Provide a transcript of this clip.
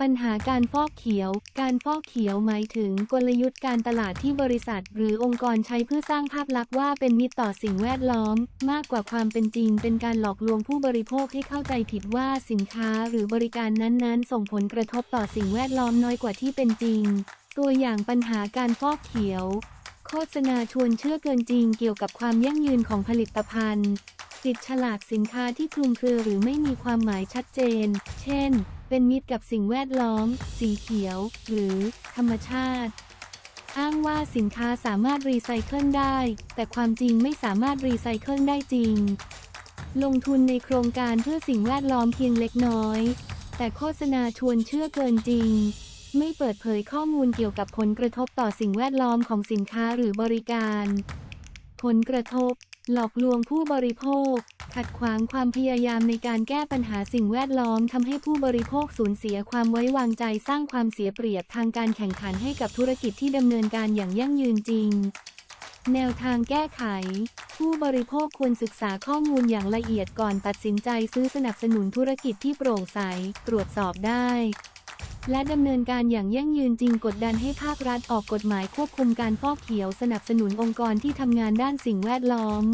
ปัญหาการฟอกเขียว การฟอกเขียวหมายถึงกลยุทธ์การตลาดที่บริษัท หรือองค์กรใช้เพื่อสร้างภาพลักษณ์ว่าเป็นมิตรต่อสิ่งแวดล้อม มากกว่าความเป็นจริง เป็นการหลอกลวงผู้บริโภคให้เข้าใจผิดว่าสินค้าหรือบริการนั้นๆ ส่งผลกระทบต่อสิ่งแวดล้อมน้อยกว่าที่เป็นจริง ตัวอย่างปัญหาการฟอกเขียว โฆษณาชวนเชื่อเกินจริงเกี่ยวกับความยั่งยืนของผลิตภัณฑ์ติดฉลากสินค้าที่คลุมเครือหรือไม่มีความหมายชัดเจน เช่น เป็นมิตรกับสิ่งแวดล้อม สีเขียว หรือ ธรรมชาติ อ้างว่าสินค้าสามารถรีไซเคิลได้ แต่ความจริงไม่สามารถรีไซเคิลได้จริง ลงทุนในโครงการเพื่อสิ่งแวดล้อมเพียงเล็กน้อย แต่โฆษณาชวนเชื่อเกินจริง ไม่เปิดเผยข้อมูลเกี่ยวกับผลกระทบต่อสิ่งแวดล้อมของสินค้าหรือบริการ ผลกระทบ หลอกลวงผู้บริโภค ขัดขวางความพยายามในการแก้ปัญหาสิ่งแวดล้อมทำให้ผู้บริโภคสูญเสียความไว้วางใจสร้างความเสียเปรียบทางการแข่งขันให้กับธุรกิจที่ดำเนินการอย่างยั่งยืนจริง แนวทางแก้ไข ผู้บริโภคควรศึกษาข้อมูลอย่างละเอียดก่อนตัดสินใจซื้อสนับสนุนธุรกิจที่โปร่งใส ตรวจสอบได้ และดำเนินการอย่างยั่งยืนจริงกดดันให้ภาครัฐออกกฎหมายควบคุมการฟอกเขียวสนับสนุนองค์กรที่ทำงานด้านสิ่งแวดล้อม